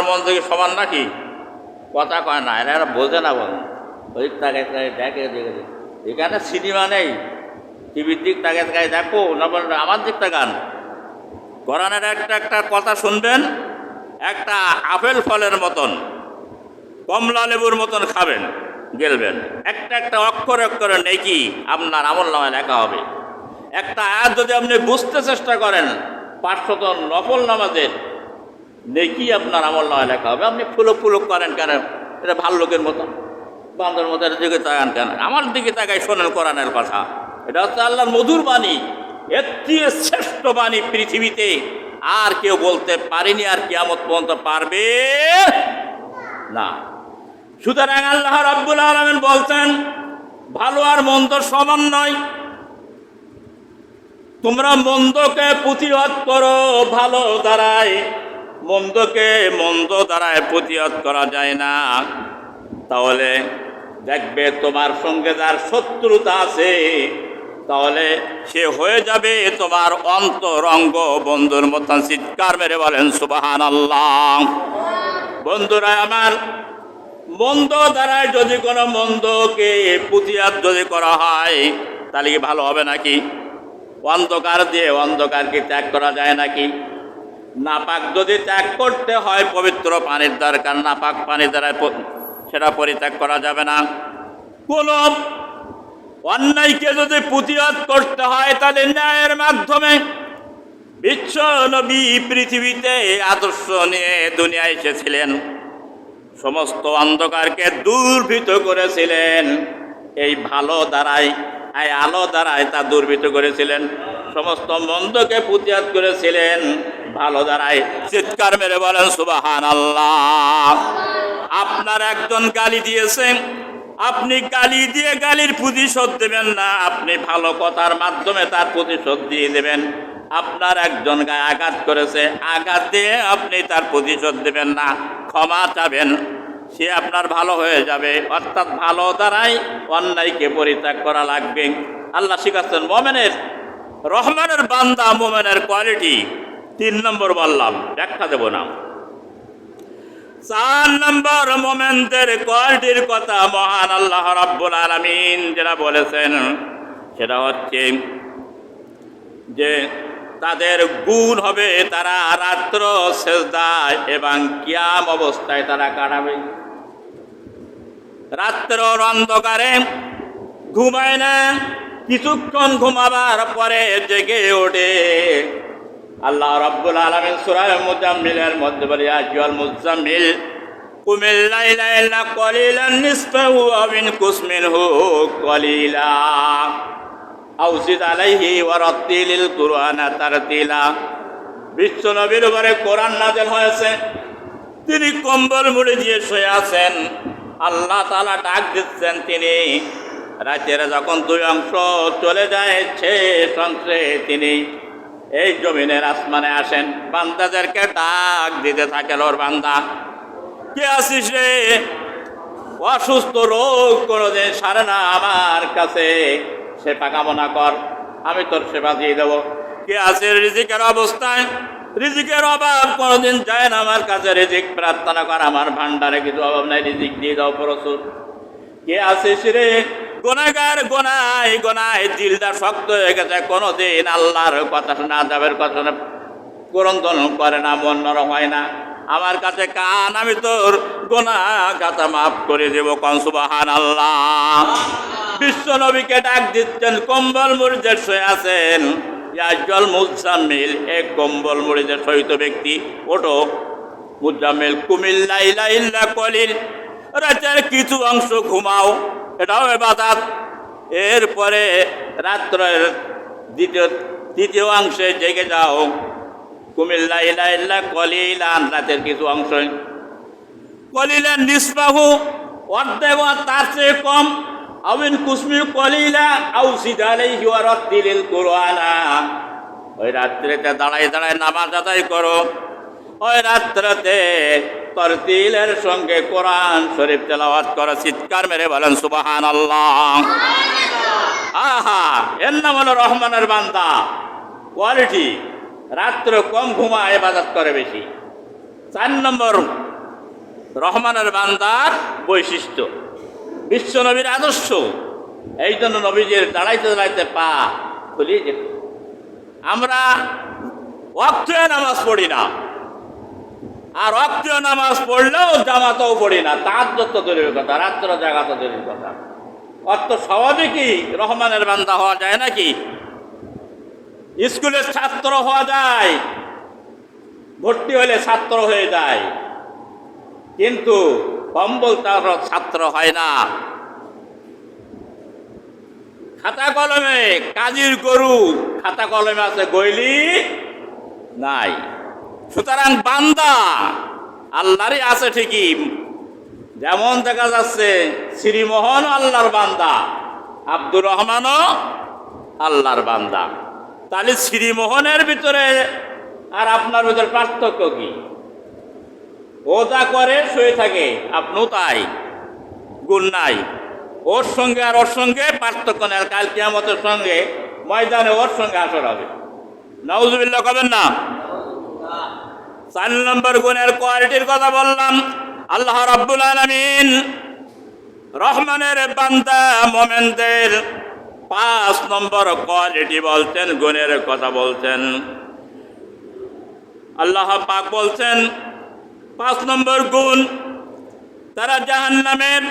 আর মন্দ কি সমান নাকি? কথা কয় না এরা এরা বোঝে না বল ওই তাকে দেখে দেখে। এখানে সিনেমা নেই। টিভির দিক তাকে তাকে দেখো, না বল আমার দিকটা গান। কোরআনের একটা একটা কথা শুনবেন, একটা আপেল ফলের মতন, কমলা লেবুর মতন খাবেন, গেলবেন। একটা একটা অক্ষর অক্ষরে নেকি আপনার আমল নামায় লেখা হবে। একটা আয়াত যদি আপনি বুঝতে চেষ্টা করেন পাঁচশত নফল নামাজের নেকি আপনার আমল নয় লেখা হবে। আপনি ফুলক ফুলক করেন কেন? এটা ভালো লোকের মতন বান্ধবের মতো এর দিকে তাকান কেন? আমার দিকে তাকাই শোনেন কোরআনের কথা। এটা হচ্ছে আল্লাহর মধুর বাণী। এর শ্রেষ্ঠ বাণী পৃথিবীতে আর কেউ বলতে পারেনি আর কিয়ামত পর্যন্ত পারবে না। সুতরাং আল্লাহ রাব্বুল আলমেন বলছেন, ভালো আর মন্দ সমান নয়। তোমরা মন্দকে প্রতিহত করো ভালো দ্বারায়। মন্দকে মন্দ দ্বারায় প্রতিহত করা যায় না। তাহলে দেখবে তোমার সঙ্গে যার শত্রুতা আছে, তাহলে সে হয়ে যাবে তোমার অন্তরঙ্গ বন্ধুর মতন চিৎকার মেরে বলেন সুবাহান আল্লাহ বন্ধুরা, আমার মন্দ দ্বারায় যদি কোনো মন্দকে প্রতিহাত যদি করা হয়, তাহলে কি ভালো হবে নাকি? অন্ধকার দিয়ে অন্ধকারকে ত্যাগ করা যায় নাকি? নাপাক যদি ত্যাগ করতে হয় পবিত্র পানির দরকার, নাপাক পানির দ্বারা সেটা পরিত্যাগ করা যাবে না। কোন অন্যায়কে যদি প্রতিরোধ করতে হয়, তাহলে ন্যায়ের মাধ্যমে বিশ্ব নবী পৃথিবীতে আদর্শ নিয়ে দুনিয়ায় এসেছিলেন। সমস্ত অন্ধকারকে দূরভীত করেছিলেন। এই ভালো দ্বারাই এই আলো দ্বারাই তা দুর্বৃত করেছিলেন। সমস্ত মন্দকে প্রতিহাত করেছিলেন। ভালো দ্বারাই চিৎকার মেরে বলেন সুবাহান আল্লাহ আপনার একজন গালি দিয়েছেন আপনি গালি দিয়ে গালির প্রতিশোধ দেবেন না। আপনি ভালো কথার মাধ্যমে তার প্রতিশোধ দিয়ে দেবেন। আপনার একজন গায়ে আঘাত করেছে। আঘাত দিয়ে আপনি তার প্রতিশোধ দেবেন না। ক্ষমা চাবেন। সে আপনার ভালো হয়ে যাবে। অর্থাৎ ভালো দ্বারাই অন্যায়কে পরিত্যাগ করা লাগবে। আল্লাহ শিখাচ্ছেন, মোমেনের রহমানের বান্দা, মোমেনের কোয়ালিটি। তিন নম্বর বললাম, ব্যাখ্যা দেব না। চার নম্বর, মোমেনদের কোয়ালিটির কথা মহান আল্লাহ রাব্বুল আলামিন যেটা বলেছেন, সেটা হচ্ছে যে তাদের গুণ হবে তারা রাত্র সেজদায় এবং কিয়াম অবস্থায় তারা কাটাবে। রাত্র অন্ধকারে ঘুমায় না, কিছুক্ষণ ঘুমাবার পরে জেগে ওঠে। আল্লাহ রাব্বুল আলামিন সূরা মুজাম্মিলের মধ্যে বলে আজওয়াল মুজাম্মিল, কুমিল লাইলা ইল্লা কলিলান, নিসফাহু মিনহু কলিলা। আও জিদ আলাইহি ওয়া রাত্তিলিল কুরআনা তারতিলা। বিশ্ব নবীর উপরে কোরআন নাযিল হয়েছে। তিনি কম্বল মুড়ে দিয়ে শুয়ে আছেন। আল্লাহ তাআলা ডাক দিচ্ছেন তিনি। রাতের যখন দুই অংশ চলে যায়, শেষ তিনি এই জমিনের আসমানে আসেন। বান্দাদেরকে ডাক দিতে থাকেন ওর বান্দা। কে আসিস রে? অসুস্থ রোগ কোনোদিন সারে না আমার কাছে। সেবা কামনা কর, আমি তোর সেবা দিয়ে দেবো। কে আছে রিজিকের অবস্থায়? রিজিকের অভাব, কোনোদিন যায় না আমার কাছে রিজিক। প্রার্থনা কর, আমার ভান্ডারে কিছু অভাব নাই, রিজিক দিয়ে দাও প্রচুর কে আছে রে গোনাগার গোনায় গোনায় দিলটা শক্ত হয়ে গেছে, কোনোদিন আল্লাহর কথা শোনা যাবের কথা ক্রন্দন করে না, মন নরম হয় না। আমার কাছে কান, আমি তোর গোনা গাতা মাফ করে দেব কনসুবাহান আল্লাহ বিশ্ব নবীকে ডাক দিচ্ছেন, কম্বল মরিজের শুয়ে আছেন। ইয়াজল মুজাম্মিল এক কম্বল মরিজের সহিত ব্যক্তি ওটো মুজাম্মিল কুমিল্লা ইলা ইল্লা কলিল, রাতের কিছু অংশ ঘুমাও, এটাও এবাদাত। এরপরে রাত্রের দ্বিতীয়, তৃতীয় অংশে জেগে যাও। কুমিল্লা ইলা ইল্লা কলিলান রাতের কিছু অংশ কলিলা নিসবাহু অর্ধেক তার চেয়ে কম। আবিন কুসমি কলিলা আউ সিদালাই হিওয়ারত দিলিল কুরআনা। ওই রাত্রিতে দাঁড়াই দাঁড়ায় নামাজ আদায় করো। ওই রাত্রেতে তরতিলের সঙ্গে কোরআন শরীফ তেলাওয়াত করো, চিৎকার মেরে বলেন সুবাহান আল্লাহ আহা, এর নাম হলো রহমানের বান্দা। কোয়ালিটি রাত্র কম ঘুমা এবাদত করে বেশি। চার নম্বর, রহমানের বান্দার বৈশিষ্ট্য। বিশ্ব নবীর আদর্শ। এই জন্য নবীজির দাঁড়াইতে দাঁড়াইতে পা খুলিয়ে যেত। আমরা অক্ষয় নামাজ পড়ি না। আর অক্ষয় নামাজ পড়লেও জামাতেও পড়ি না। তার যত দূরের কথা, রাত্র জাগা তো দূরের কথা। অত স্বাভাবিকই রহমানের বান্দা হওয়া যায় নাকি? স্কুলের ছাত্র হওয়া যায়, ভর্তি হলে ছাত্র হয়ে যায়। কিন্তু কম্বল তার ছাত্র হয় না। খাতা কলমে কাজীর গরু, খাতা কলমে আছে গইলি নাই। সুতরাং বান্দা আল্লাহরই আছে ঠিকই। যেমন দেখা যাচ্ছে, শ্রীমোহন আল্লাহর বান্দা, আব্দুর রহমানও আল্লাহর বান্দা। তাহলে শ্রীমোহনের ভিতরে আর আপনার ভিতরে পার্থক্য কি? ও যা করে শুয়ে থাকে, আপনিও তাই। গুণ নাই। ওর সঙ্গে আর ওর সঙ্গে পার্থক্য নেই। আর কাল কিয়ামতের সঙ্গে ময়দানে ওর সঙ্গে আসর হবে। নাউজুবিল্লাহ কবেন না? চার নম্বর গুণের কোয়ালিটির কথা বললাম। আল্লাহ রাব্বুল আলামিন রহমানের বান্দা মোমেনদের পাঁচ নম্বর কোয়ালিটি বলছেন গুণের কথা বলছেন আল্লাহ পাক বলছেন, পাঁচ নম্বর গুণ, তারা জাহান্নামের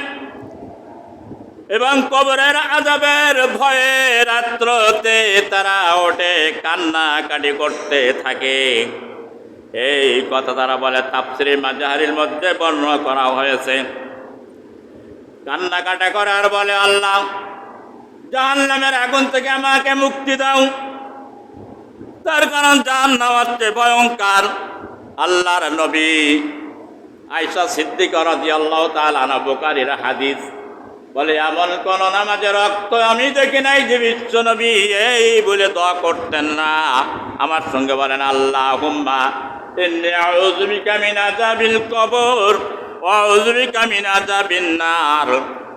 এবং কবরের আজাবের ভয়ে রাত্রতে তারা ওঠে, কান্নাকাটি করতে থাকে। এই কথা তারা বলে তাপসির মাজাহারির মধ্যে বর্ণনা করা হয়েছে। কান্নাকাটা করার বলে আল্লাহ জাহান্নামের আগুন থেকে আমাকে মুক্তি দাও। তার কারণ জাহান্নাম হচ্ছে ভয়ঙ্কর। আল্লাহর নবী আয়সা সিদ্দিক রাজি আল্লাহ তালা বোকারির হাদিস বলে, এমন কোন নামাজের রক্ত আমি দেখি নাই যে বিশ্ব নবী এই বলে দোয়া করতেন না। আমার সঙ্গে বলেন আল্লাহ বিকা কবর, ওয়া আউযু বিকা মিন আযাবিন নার।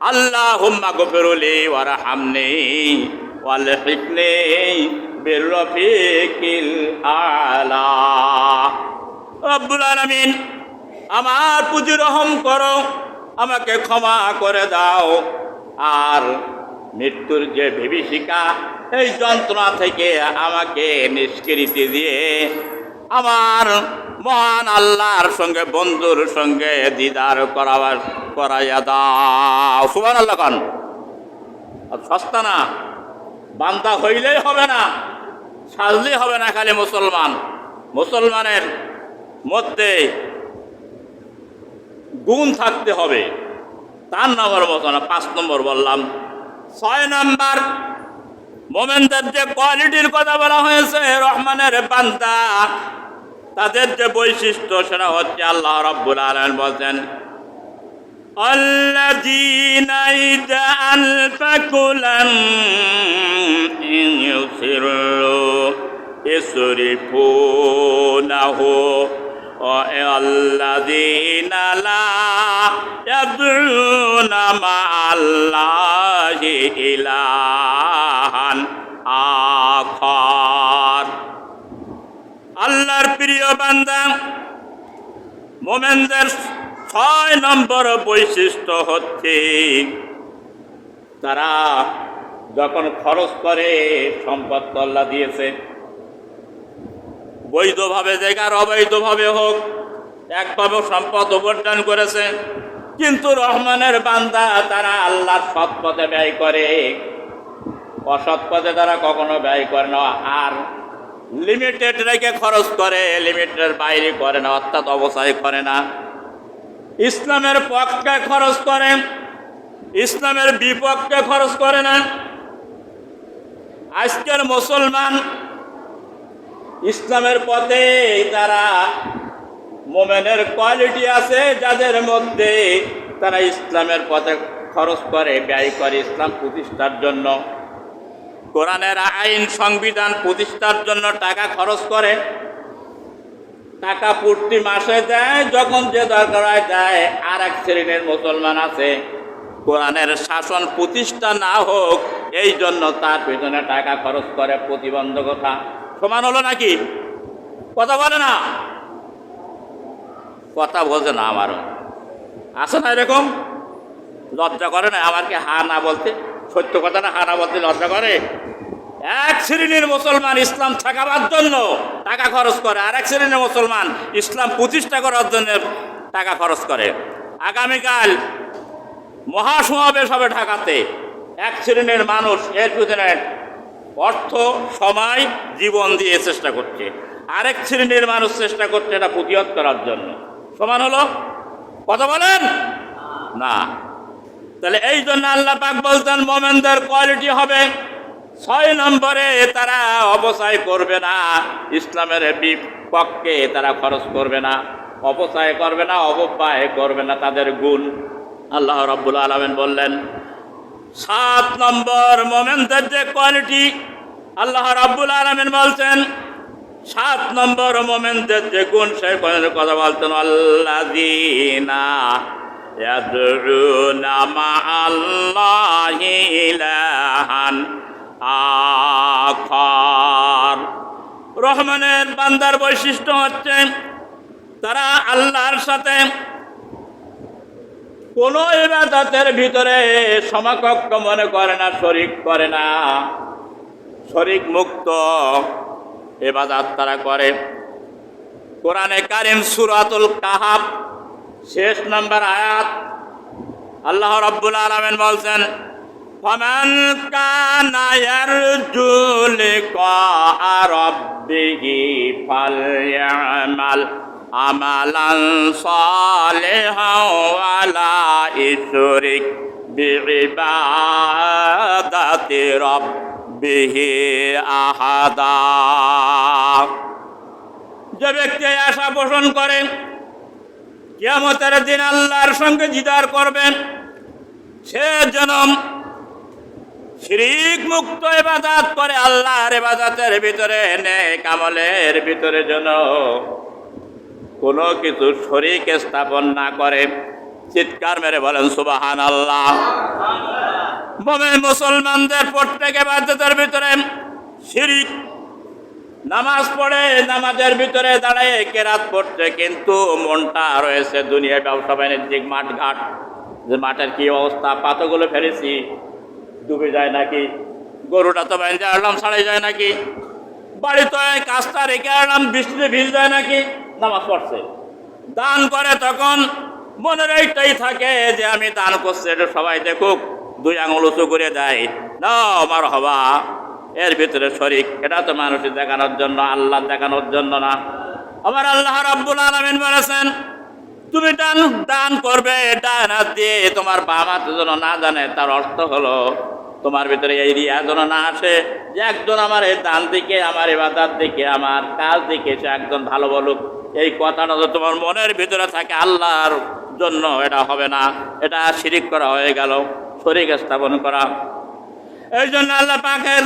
আল্লাহ হুম্মা গফিরুলি ওয়ার হামনি ওয়াল হিকনি বির রফিকিল আলা। রব্বুল আলামিন, আমার পুঁজি রহম করো, আমাকে ক্ষমা করে দাও। আর মৃত্যুর যে বিভীষিকা, এই যন্ত্রণা থেকে আমাকে নিষ্কৃতি দিয়ে আমার মহান আল্লাহর সঙ্গে, বন্ধুর সঙ্গে দিদার করাবার করাইয়া দাও। সুবান আল্লাহ খান সস্তা না। বান্দা হইলেই হবে না। সাজলেই হবে না খালি মুসলমান। মুসলমানের মধ্যে গুণ থাকতে হবে। তার নম্বর মতো না, পাঁচ নম্বর বললাম। ছয় নম্বর মোমেনদের যে কোয়ালিটির কথা বলা হয়েছে রহমানের বান্দা তাদের যে বৈশিষ্ট্য সেটা হচ্ছে আল্লাহ রব্বুল আলম বলছেন الذين إذا أنفقوا لم يسروا يسرفونه والذين لا يدعون مع الله إلها آخر আল্লাহর প্রিয় বান্দা মোমেনদের ছয় নম্বর বৈশিষ্ট্য হচ্ছে তারা যখন খরচ করে সম্পদ তো আল্লাহ দিয়েছে বৈধভাবে জায়গার অবৈধভাবে হোক, একভাবে সম্পদ উপার্জন করেছে। কিন্তু রহমানের বান্দা তারা আল্লাহর সৎ পথে ব্যয় করে। অসৎ পথে তারা কখনো ব্যয় করে না। আর লিমিটেড রেখে খরচ করে লিমিটের বাইরে করে না, অর্থাৎ অবসায় করে না। ইসলামের পক্ষে খরচ করে, ইসলামের বিপক্ষে খরচ করে না। আজকের মুসলমান ইসলামের পথে তারা মোমেনের কোয়ালিটি আছে, যাদের মধ্যে তারা ইসলামের পথে খরচ করে, ব্যয় করে ইসলাম প্রতিষ্ঠার জন্য। কোরআনের আইন, সংবিধান প্রতিষ্ঠার জন্য টাকা খরচ করে। টাকা প্রতি মাসে দেয়, যখন যে দরকার হয় দেয় আর এক শ্রেণির মুসলমান আছে। কোরআনের শাসন প্রতিষ্ঠা না হোক, এই জন্য তার পেছনে টাকা খরচ করে প্রতিবন্ধকতা। সমান হলো নাকি? কথা বলে না। কথা বলছে না আমারও আছে না এরকম? লজ্জা করে না আমাকে হা না বলতে? সত্য কথা না হা না বলতে লজ্জা করে? এক শ্রেণির মুসলমান ইসলাম ঠেকাবার জন্য টাকা খরচ করে। আর এক শ্রেণির মুসলমান ইসলাম প্রতিষ্ঠা করার জন্য টাকা খরচ করে। আগামীকাল মহাসমাবেশ হবে ঢাকাতে। এক শ্রেণির মানুষ এর পিছনে অর্থ সময় জীবন দিয়ে চেষ্টা করছে। আরেক শ্রেণির মানুষ চেষ্টা করছে এটা প্রতিহত করার জন্য। সমান হলো? কথা বলেন? না। তাহলে এই জন্য আল্লাহ পাক বলতেন মোমেনদের কোয়ালিটি হবে। ছয় নম্বরে তারা অপচয় করবে না। ইসলামের বিপক্ষে তারা খরচ করবে না। অপচয় করবে না, অপব্যয় করবে না তাদের গুণ। আল্লাহ রব্বুল আলমেন বললেন সাত নম্বর মোমেনদের যে কোয়ালিটি আল্লাহ রাব্বুল আলমেন বলছেন সাত নম্বর মোমেনদের যে গুণ সেই গুণের কথা বলছেন আল্লাহ দিনা يدعون مع الله إلها آخر রহমানের বান্দার বৈশিষ্ট্য হচ্ছে তারা আল্লাহর সাথে কোনো ইবাদতের ভিতরে সমকক্ষ মনে করে না শরিক করে না শরিক মুক্ত এবাদাত তারা করে কোরআনে কারিম সুরাতুল কাহাব শেষ নম্বর আয়াত আল্লাহ রাব্বুল আলামিন বলছেন فمن كان يرجو لقاء ربه فليعمل عملا صالحا ولا يشرك بعبادة ربه أحدا যে ব্যক্তি এই আশা পোষণ করে কিয়ামতের দিন আল্লাহর সঙ্গে দিদার করবেন সে যেন শিরিক মুক্ত এবাদাত করে আল্লাহর এবাদাতের ভিতরে নেই কামলের ভিতরে যেন কোনো কিছু শরিক স্থাপন না করে। চিৎকার মেরে বলেন সুবাহান আল্লাহ মুসলমানদের প্রত্যেক এবাদতের ভিতরে শিরিক, নামাজ পড়ে, নামাজের ভিতরে দাঁড়ায়, কেরাত পড়ছে, কিন্তু মনটা রয়েছে দুনিয়ায় ব্যবসা বাণিজ্যিক মাঠ ঘাট যে মাঠের কি অবস্থা? পাতগুলো ফেলেছি, ডুবে যায় নাকি? গরুটা তো বেঁধে আসলাম ছাড়াই যায় নাকি? বাড়িতে কাজটা রেখে আসলাম বৃষ্টিতে ভিজ যায় নাকি? নামাজ পড়ছে। দান করে তখন মনের এইটাই থাকে যে আমি দান করছি, এটা সবাই দেখুক, দুই আঙুল উঁচু করে দেয়। না আমার হবা এর ভিতরে শরিক, এটা তো মানুষের দেখানোর জন্য আল্লাহ দেখানোর জন্য না। আমার আল্লাহ রাব্বুল আলামিন বলেছেন, তুমি দান দান করবে ডান হাত দিয়ে তোমার বাম হাতে যেন না জানে, তার অর্থ হলো, তোমার ভিতরে এই রিয়া যেন না আসে, যে একজন আমার এই দান দিকে, আমার এবাদার দিকে, আমার কাজ দিকে, সে একজন ভালো বলুক। এই কথাটা তো তোমার মনের ভিতরে থাকে, আল্লাহর জন্য এটা হবে না। এটা শিরিক করা হয়ে গেল, শরিক স্থাপন করা। এই জন্য আল্লাহ পাকের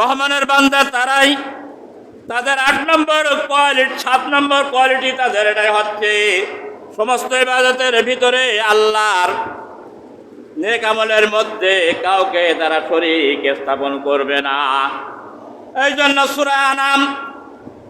রহমানের বান্দা তারাই তাদের আট নম্বর কোয়ালিটি সাত নম্বর কোয়ালিটি তাদের এটাই হচ্ছে। সমস্ত ইবাদতের ভিতরে আল্লাহর নেক আমলের মধ্যে কাউকে তারা শরীক স্থাপন করবে না। এই জন্য সুরা নাম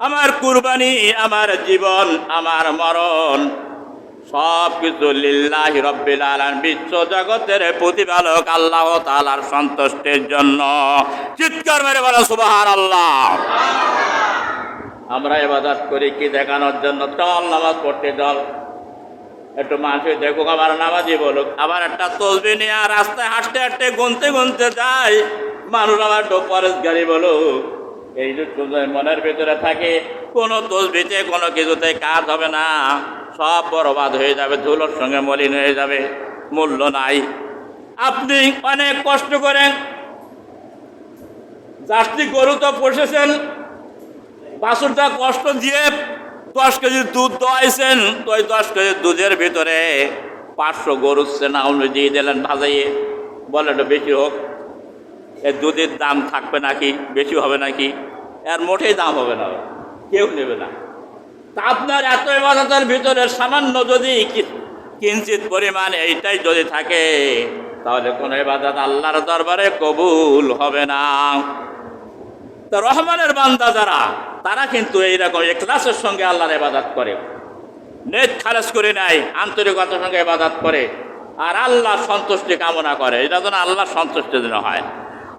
আমার কুরবানি, আমার জীবন, আমার মরণ সব কিছু লিল্লাহ রব্বিল আলান বিশ্ব জগতের প্রতিপালক আল্লাহ তালার সন্তুষ্টির জন্য। চিৎকার মেরে বলো সুবাহার আল্লাহ আমরা এবাদাত করি কি দেখানোর জন্য? চল নামাজ পড়তে চল একটু মানুষ দেখুক আবার নামাজি বলুক। আবার একটা তসবি নিয়ে রাস্তায় হাঁটতে হাঁটতে, গুনতে গুনতে যায়। মানুষ আবার একটু পরেশ গাড়ি বলুক। এই মনের ভিতরে থাকে, কোনো তসবিতে কোনো কিছুতে কাজ হবে না। সব বরবাদ হয়ে যাবে, ধুলোর সঙ্গে মলিন হয়ে যাবে, মূল্য নাই। আপনি অনেক কষ্ট করেন। জার্সি গরু তো পোষেছেন, বাছুরটা কষ্ট দিয়ে দশ কেজি দুধ দোয়াইছেন। তো ওই দশ কেজি দুধের ভিতরে পাঁচশো গরুর সেনা অনুযায়ী দিলেন ভাজাইয়ে। বলে বেশি হোক। এর দুধের দাম থাকবে নাকি, বেশি হবে নাকি? এর মোটেই দাম হবে না। কেউ নেবে না। তা আপনার এত ইবাদতের ভিতরে সামান্য যদি কিঞ্চিত পরিমাণ এইটাই যদি থাকে, তাহলে কোনো ইবাদত আল্লাহর দরবারে কবুল হবে না। তা রহমানের বান্দা যারা, তারা কিন্তু এইরকম এক্লাসের সঙ্গে আল্লাহর ইবাদত করে। নেট খারেজ করে নেয়, আন্তরিকতার সঙ্গে ইবাদত করে। আর আল্লাহ সন্তুষ্টি কামনা করে। এটা যেন আল্লাহ সন্তুষ্টির জন্য হয়।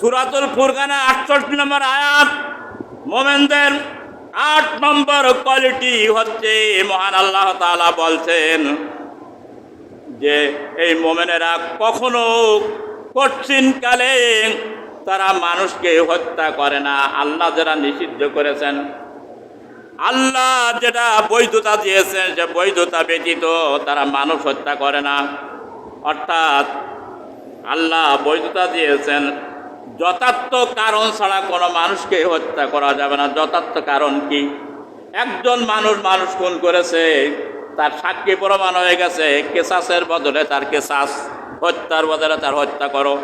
সুরাতুল ফুরকানের আটষট্টি নম্বর আয়াত। মোমেনদের আট নম্বর কোয়ালিটি হচ্ছে, মহান আল্লাহ তাআলা বলছেন যে, এই মোমেনেরা কখনো কঠিন কালে তারা মানুষকে হত্যা করে না। আল্লাহ যারা নিষিদ্ধ করেছেন, আল্লাহ যেটা বৈধতা দিয়েছেন, সে বৈধতা ব্যতীত তারা মানুষ হত্যা করে না। অর্থাৎ আল্লাহ বৈধতা দিয়েছেন যথার্থ কারণ ছাড়া কোনো মানুষকে হত্যা করা যাবে না। যথার্থ কারণ কি? একজন মানুষ মানুষ খুন করেছে, তার সাক্ষী প্রমাণ হয়ে গেছে, কেসাসের বদলে তার কেসাস হত্যার বদলে তার হত্যা করো।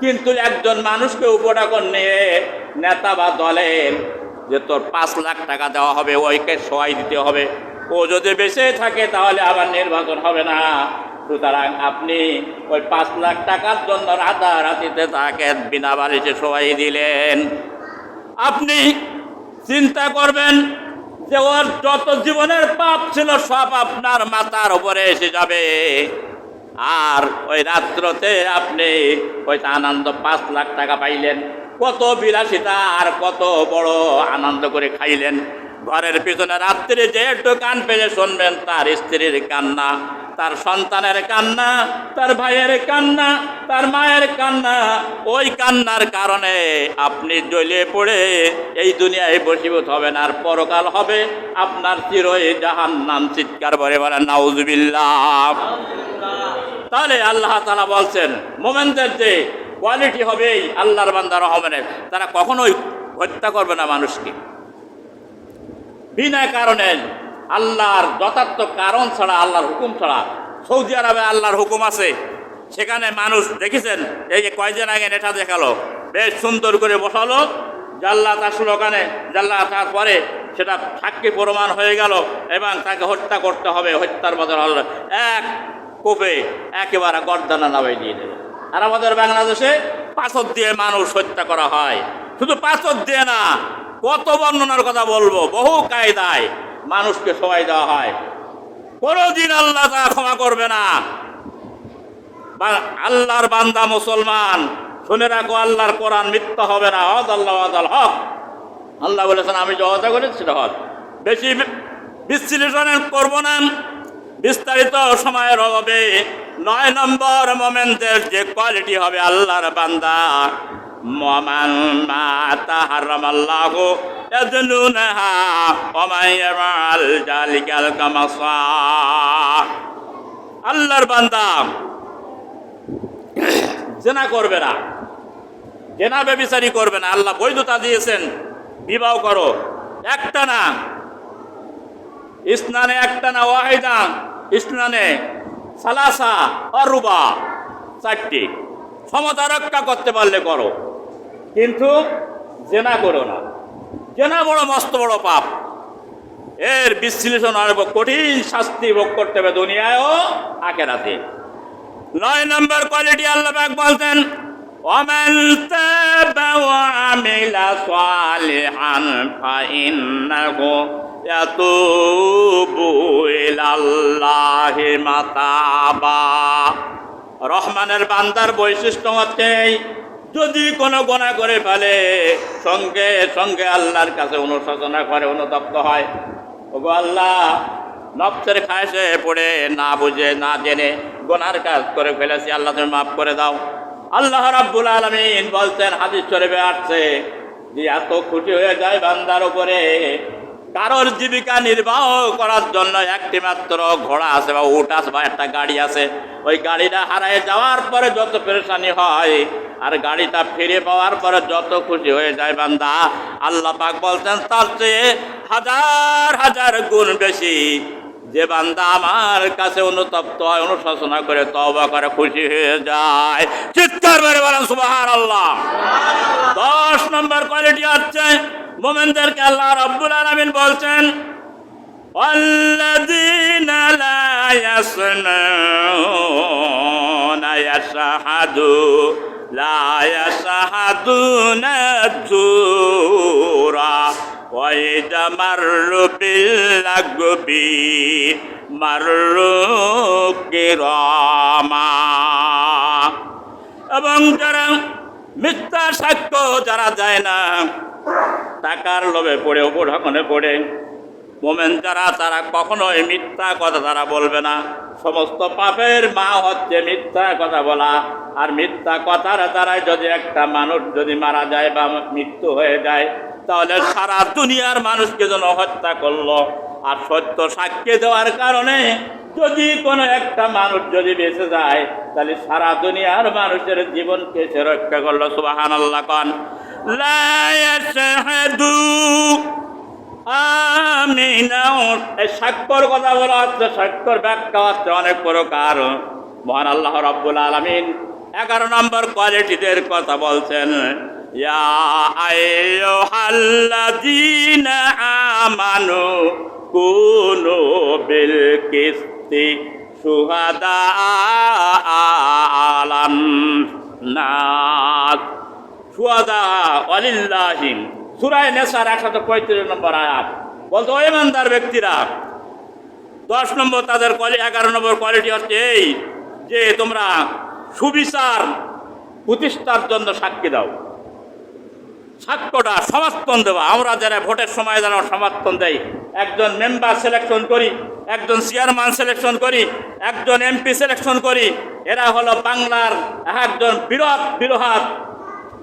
কিন্তু একজন মানুষকে উপটাকন নিয়ে নেতা বা দলের যে তোর পাঁচ লাখ টাকা দেওয়া হবে, ওইকে সহায় দিতে হবে। ও যদি বেঁচে থাকে তাহলে আবার নির্বাচন হবে না। সুতরাং আপনি ওই পাঁচ লাখ টাকার জন্য রাতারাতিতে তাকে বিনা বাড়িতে সবাই দিলেন। আপনি চিন্তা করবেন যে ওর যত জীবনের পাপ ছিল সব আপনার মাথার উপরে এসে যাবে। আর ওই রাত্রতে আপনি ওই আনন্দ পাঁচ লাখ টাকা পাইলেন, কত বিলাসিতা আর কত বড় আনন্দ করে খাইলেন। ঘরের পিছনে রাত্রে যে একটু কান পেলে শুনবেন, তার স্ত্রীর কান্না তার সন্তানের কান্না, তার ভাইয়ের কান্না, তার মায়ের কান্না, ওই কান্নার কারণে আপনি জ্বলে পড়ে এই দুনিয়ায় বসীভূত হবেন আর পরকাল হবে আপনার চিরই জাহান নাম চিৎকার করে বলেন নাউজুবিল্লাহ। তাহলে আল্লাহ তালা বলছেন, মোমেনদের যে কোয়ালিটি হবে এই আল্লাহর বান্দা রহমানের, তারা কখনোই হত্যা করবে না মানুষকে। বিনা কারণে আল্লাহর যথার্থ কারণ ছাড়া, আল্লাহর হুকুম ছাড়া। সৌদি আরবে আল্লাহর হুকুম আছে। সেখানে মানুষ দেখেছেন, এই যে কয়দিন আগে নেটা দেখাল, বেশ সুন্দর করে বসালো। জাল্লা তার ওখানে জাল্লা তার পরে সেটা সাক্ষী প্রমাণ হয়ে গেল এবং তাকে হত্যা করতে হবে, হত্যার বদল হল। এক কোপে একেবারে গর্দানা নামে দিয়ে দেবে আর আমাদের বাংলাদেশে পাথর দিয়ে মানুষ হত্যা করা হয়। শুধু পাথর দিয়ে না, কত বর্ণনার কথা বলব, বহু কায়দায়। মানুষকে সবাই দেওয়া হয়। কোনোদিন আল্লাহ তা ক্ষমা করবে না। আল্লাহর বান্দা মুসলমান, শুনে রাখো আল্লাহর কোরআন মিথ্যা হবে না। হদ আল্লাহ আদাল হক। আল্লাহ বলেছেন, আমি অদা করেছি, সেটা হক। বেশি বিশ্লেষণ করব না। বিস্তারিত সময়ের অভাবে নয় নম্বর মোমেন্টের যে কোয়ালিটি হবে আল্লাহর বান্দা। মমান হারাম আল্লাহ এদলুনহা ওমাইয়াল জালিকাল কামাসা। আল্লাহর বান্দা জেনা করবে না, জেনা ব্যবিচারী করবে না। আল্লাহ বৈধতা দিয়েছেন, বিবাহ করো। একটা না স্নানে একটা না ওয়াহিদা স্নানে সালাসা, অরুবা, চারটি। ক্ষমতা রক্ষা করতে পারলে করো। কিন্তু জেনা করো না জেনা বড় মস্ত বড় পাপ এর বিশ্লেষণ আর কঠিন শাস্তি ভোগ করতে হবে দুনিয়ায়ও আখেরাতে নয় নম্বর কোয়ালিটি আল্লাহ পাক বলতেন ومن تاب وعمل صالحا فإنه يتوب إلى الله متابا রহমানের বান্দার বৈশিষ্ট্য হচ্ছে এই, যদি কোনো গোনা করে ফেলে, সঙ্গে সঙ্গে আল্লাহর কাছে অনুশোচনা করে, অনুতপ্ত হয়। ওগো আল্লাহ, নফসের খায়সে পড়ে না বুঝে, না জেনে গোনার কাজ করে ফেলেছি, আল্লাহ তুমি মাফ করে দাও। আল্লাহ রাব্বুল আলমিন বলছেন, হাদিস চলে আসছে যে, এত খুশি হয়ে যায় বান্দার উপরে কারোর জীবিকা নির্বাহ করার জন্য একটি মাত্র ঘোড়া আছে বা উট আছে বা একটা গাড়ি আছে, ওই গাড়িটা হারায় যাওয়ার পরে যত পরেশানি হয় আর গাড়িটা ফিরে পাওয়ার পরে যত খুশি হয়ে যায় বান্দা, আল্লাহ পাক বলছেন, তার চেয়ে হাজার হাজার গুণ বেশি যে বান্দা আমার কাছে অনুতপ্ত হয় অনুশাসনা করে তবা করে খুশি হয়ে যায় চিৎকার মেরে বলেন সুবাহার আল্লাহ দশ নম্বর কোয়ালিটি হচ্ছে মোমেনদেরকে আল্লাহ রব্বুল আলমিন বলছেন والذين لا يصنعون يشهدوا لا يشهدون الزور وإذا مروا باللغو مروا كراما এবং যারা মিথ্যা সাক্ষ্য যারা যায় না টাকার লোভে পড়ে উপঢকনে পড়ে মোমেন যারা তারা কখনোই মিথ্যা কথা তারা বলবে না সমস্ত পাপের মা হচ্ছে মিথ্যা কথা বলা আর মিথ্যা কথার দ্বারাই যদি একটা মানুষ যদি মারা যায় বা মৃত্যু হয়ে যায় তাহলে সারা দুনিয়ার মানুষকে যেন হত্যা করল। আর সত্য সাক্ষী দেওয়ার কারণে যদি কোনো একটা মানুষ যদি বেঁচে যায়, তাহলে সারা দুনিয়ার মানুষের জীবনকে সে রক্ষা করল। সুবাহান আল্লাহ কন এই সাক্ষর কথা বলা হচ্ছে সাক্ষর ব্যাখ্যা হচ্ছে অনেক প্রকার। মহান আল্লাহ রব্বুল আলমিন এগারো নম্বর কোয়ালিটিদের কথা বলছেন। ইয়া আইয়ুহাল্লাযীনা আমানু কুনু বিল কিসতি শুহাদা আলান নাস সুয়াদা অলিল্লাহিম সুরায় নেশার একশত পঁয়ত্রিশ নম্বর আয়াত। বলতো ইমানদার ব্যক্তিরা, দশ নম্বর তাদের কোয়ালি এগারো নম্বর কোয়ালিটি হচ্ছে এই যে তোমরা সুবিচার প্রতিষ্ঠার জন্য সাক্ষী দাও। সাক্ষ্যটা সমর্থন দেওয়া আমরা যারা ভোটের সময় যেন সমর্থন দেয় একজন মেম্বার সিলেকশন করি, একজন চেয়ারম্যান সিলেকশন করি, একজন এমপি সিলেকশন করি, এরা হলো বাংলার একজন বিরোধ বিরোহাত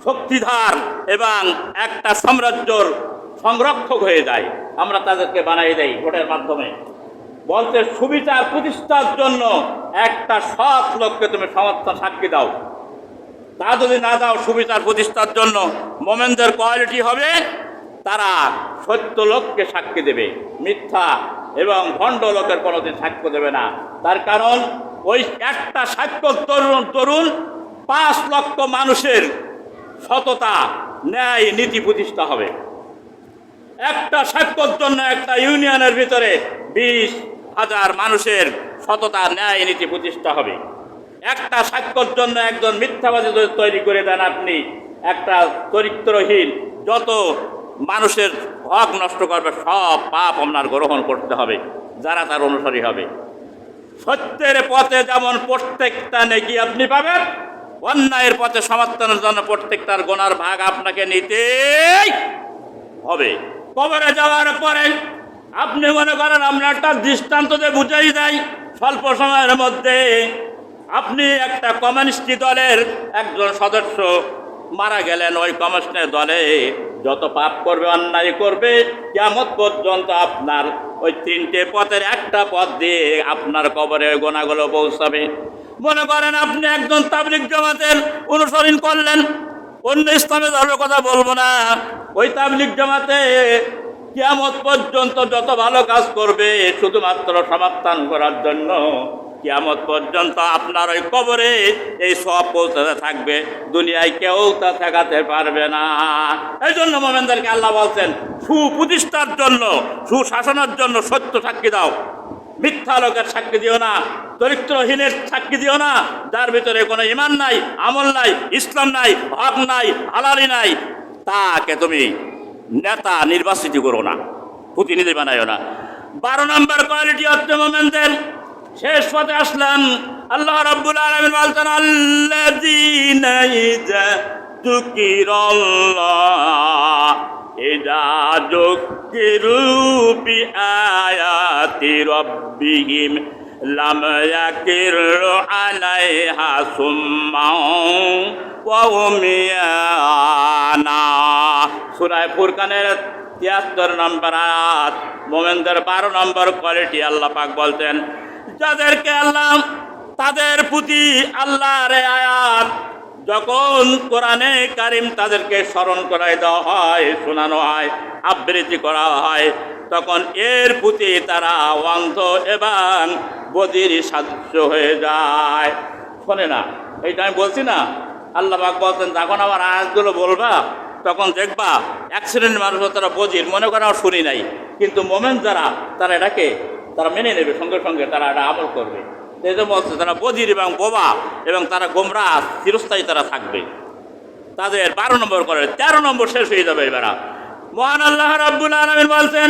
শক্তিধার এবং একটা সাম্রাজ্যর সংরক্ষক হয়ে যায়। আমরা তাদেরকে বানাই দেই ভোটের মাধ্যমে। বলতে সুবিচার প্রতিষ্ঠার জন্য একটা সৎ লোককে তুমি সমর্থন সাক্ষী দাও। তা যদি না দাও সুবিচার প্রতিষ্ঠার জন্য মোমেনদের কোয়ালিটি হবে, তারা সত্য লোককে সাক্ষী দেবে, মিথ্যা এবং ভণ্ড লোকের কোনোদিন সাক্ষ্য দেবে না। তার কারণ, ওই একটা সাক্ষ্য তরুণ তরুণ পাঁচ লক্ষ মানুষের সততা, ন্যায়, নীতি প্রতিষ্ঠা হবে। একটা সাক্ষ্যর জন্য একটা ইউনিয়নের ভিতরে বিশ হাজার মানুষের সততা, ন্যায়, নীতি প্রতিষ্ঠা হবে। একটা সাক্ষ্যর জন্য একজন মিথ্যাবাদী তৈরি করে দেন আপনি। একটা চরিত্রহীন, যত মানুষের হক নষ্ট করবে, সব পাপ আপনার গ্রহণ করতে হবে, যারা তার অনুসারী হবে। সত্যের পথে যেমন প্রত্যেকটা নেকি আপনি পাবেন, অন্যায়ের পথে সমর্থনের জন্য প্রত্যেকটার গোনার ভাগ আপনাকে নিতেই হবে। কবরে যাওয়ার পরে আপনি মনে করেন, আমরা একটা দৃষ্টান্ত দিয়ে বুঝাই দেয় স্বল্প সময়ের মধ্যে আপনি একটা কমিউনিস্ট দলের একজন সদস্য মারা গেলেন ওই কমিউনিস্ট দলে। যত পাপ করবে, অন্যায় করবে কেমন পর্যন্ত আপনার ওই তিনটে পথের একটা পথ দিয়ে আপনার কবরে গোনাগুলো পৌঁছাবে। মনে করেন আপনি একজন তাবলিক জামাতের অনুসরণ করলেন, অন্য ইসলামের ধর্মের কথা বলব না। ওই তাবলিক জামাতে কিয়ামত পর্যন্ত যত ভালো কাজ করবে, শুধুমাত্র সমর্থন করার জন্য কিয়ামত পর্যন্ত আপনার ওই কবরে এই সব পৌঁছাতে থাকবে। দুনিয়ায় কেউ তা ঠেকাতে পারবে না। এই জন্য মোমেনদেরকে আল্লাহ বলছেন, সুপ্রতিষ্ঠার জন্য, সুশাসনের জন্য সত্য সাক্ষী দাও। মিথ্যা লোকের সাক্ষী দিও না, চরিত্রহীনের সাক্ষী দিও না। যার ভিতরে কোনো ইমান নাই, আমল নাই, ইসলাম নাই, হক নাই, হালালি নাই, তাকে তুমি নেতা, নির্বাচিত করো না, প্রতিনিধি বানাইও না। বারো নম্বর কোয়ালিটি হচ্ছে মোমেনদের শেষ পথে আসলাম। আল্লাহ রাব্বুল আলামিন বলতেন, আল্লাযীনা ইযা তিয়াত্তর নম্বর আয়াত, মোমেনদের বারো নম্বর কোয়ালিটি আল্লাহ পাক বলতেন যাদেরকে আল্লাহ তাদের প্রতি আল্লাহর আয়াত যখন কোরআনে কারিম তাদেরকে স্মরণ করাই দেওয়া হয়, শোনানো হয়, আবৃত্তি করা হয়, তখন এর প্রতি তারা অন্ধ এবং বদির সাদৃশ্য হয়ে যায়। শোনে না, এইটা আমি বলছি না, আল্লাহ পাক বলতেন যখন আমার আয়াতগুলো বলবা, তখন দেখবা অ্যাক্সিডেন্ট মানুষ তারা বজির মনে করে শুনি নাই। কিন্তু মোমেন যারা, তারা এটাকে তারা মেনে নেবে, সঙ্গে সঙ্গে তারা এটা আমল করবে। এই বলছে তারা বধির এবং বোবা এবং তারা গোমরা চিরস্থায়ী তারা থাকবে। তাদের বারো নম্বর করে তেরো নম্বর শেষ হয়ে যাবে এবার। মহান আল্লাহ রাব্বুল আলমিন বলছেন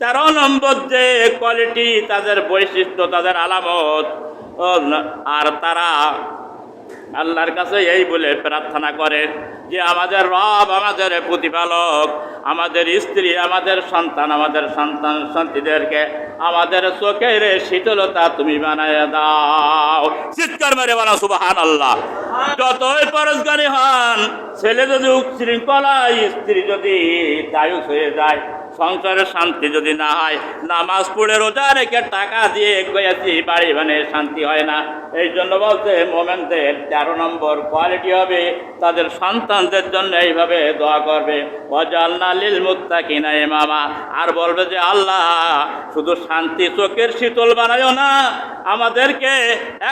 তেরো নম্বর যে কোয়ালিটি তাদের বৈশিষ্ট্য তাদের আলামত আর তারা আল্লাহর কাছে এই বলে প্রার্থনা করে যে আমাদের রব আমাদের প্রতিপালক আমাদের স্ত্রী আমাদের সন্তান আমাদের সন্তান সন্তানদেরকে আমাদের চোখের শীতলতা তুমি বানায় দাও। চিৎকার মেরে বানাও সুবাহান আল্লাহ যতই পরস্কারী হন ছেলে যদি উচ্ছৃঙ্খলা স্ত্রী যদি দায়ুস হয়ে যায় সংসারে শান্তি যদি না হয়, নামাজ পড়ে রোজা রেখে টাকা দিয়ে গেছি বাড়ি মানে শান্তি হয় না। এই জন্য বলতে মোমেনদের তেরো নম্বর কোয়ালিটি হবে, তাদের সন্তানদের জন্য এইভাবে দোয়া করবে। অজাল্লা লিল মুত্তাকিনা মামা আর বলবে যে, আল্লাহ, শুধু শান্তি চোখের শীতল বানায়ও না, আমাদেরকে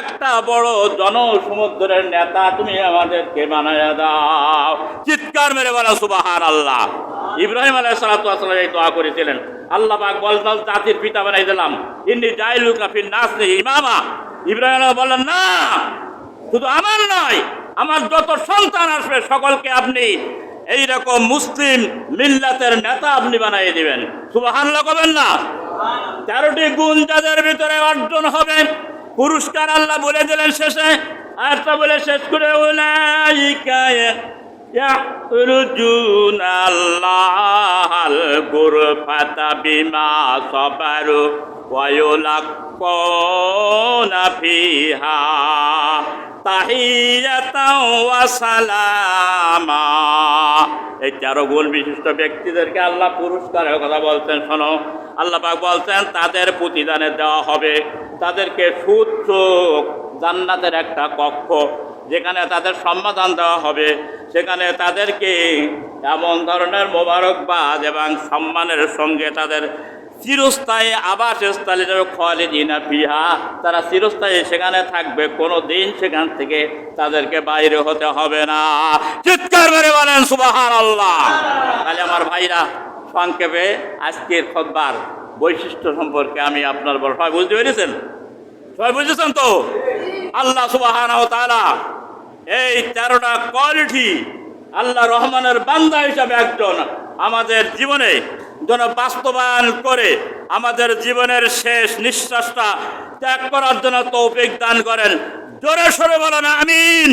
একটা বড় জনসমুদ্রের নেতা তুমি আমাদেরকে বানায় দাও। চিৎকার মেরে বলা সুবাহান আল্লাহ ইব্রাহিম আলাহ সালাতাম এই দোয়া করেছিলেন। আল্লাহ পাক বলতাল জাতির পিতা বানাই দিলাম। ইন্নি জাইলু কাফির নাস নেই ইমামা। ইব্রাহিম আলাহ বললেন, না, শুধু আমার নয়, আমার যত সন্তান আসবে, সকলকে আপনি এই রকম মুসলিম মিল্লাতের নেতা আপনি বানিয়ে দিবেন। সুবাহান্লাহ করবেন না? তেরোটি গুণ যাদের ভিতরে অর্জন হবে, পুরস্কার আল্লাহ বলে দিলেন শেষে। আরেকটা বলে শেষ করে يرجون الله الغرفة بما صبروا ويلقون فيها تحية وسلاما এই তেরো গুণ বিশিষ্ট ব্যক্তিদেরকে আল্লাহ পুরস্কারের কথা বলছেন শোনো আল্লাহ পাক বলছেন তাদের প্রতিদানে দেওয়া হবে তাদেরকে সুচোখ জান্নাতের একটা কক্ষ যেখানে তাদের সম্মাদান দেওয়া হবে, সেখানে তাদেরকে এমন ধরনের মোবারকবাদ এবং সম্মানের সঙ্গে তাদের চিরস্থায়ী আবাসস্থলে যাবে খালিদিনা ফিহা, তারা চিরস্থায়ী সেখানে থাকবে কোনো দিন সেখান থেকে তাদেরকে বাইরে হতে হবে না। চিৎকার করে বলেন সুবাহান আল্লাহ তাহলে আমার ভাইরা, সংক্ষেপে আজকের খোদবার বৈশিষ্ট্য সম্পর্কে আমি আপনার বড় সবাই বুঝতে পেরেছেন? সবাই বুঝেছেন তো? আল্লাহ সুবাহান তাআলা এই তেরোটা কোয়ালিটি আল্লাহ রহমানের বান্দা হিসাবে একজন। আমাদের জীবনে যেন বাস্তবায়ন করে আমাদের জীবনের শেষ নিঃশ্বাসটা ত্যাগ করার জন্য তৌফিক দান করেন। জোরে সরে বলেন, আমিন।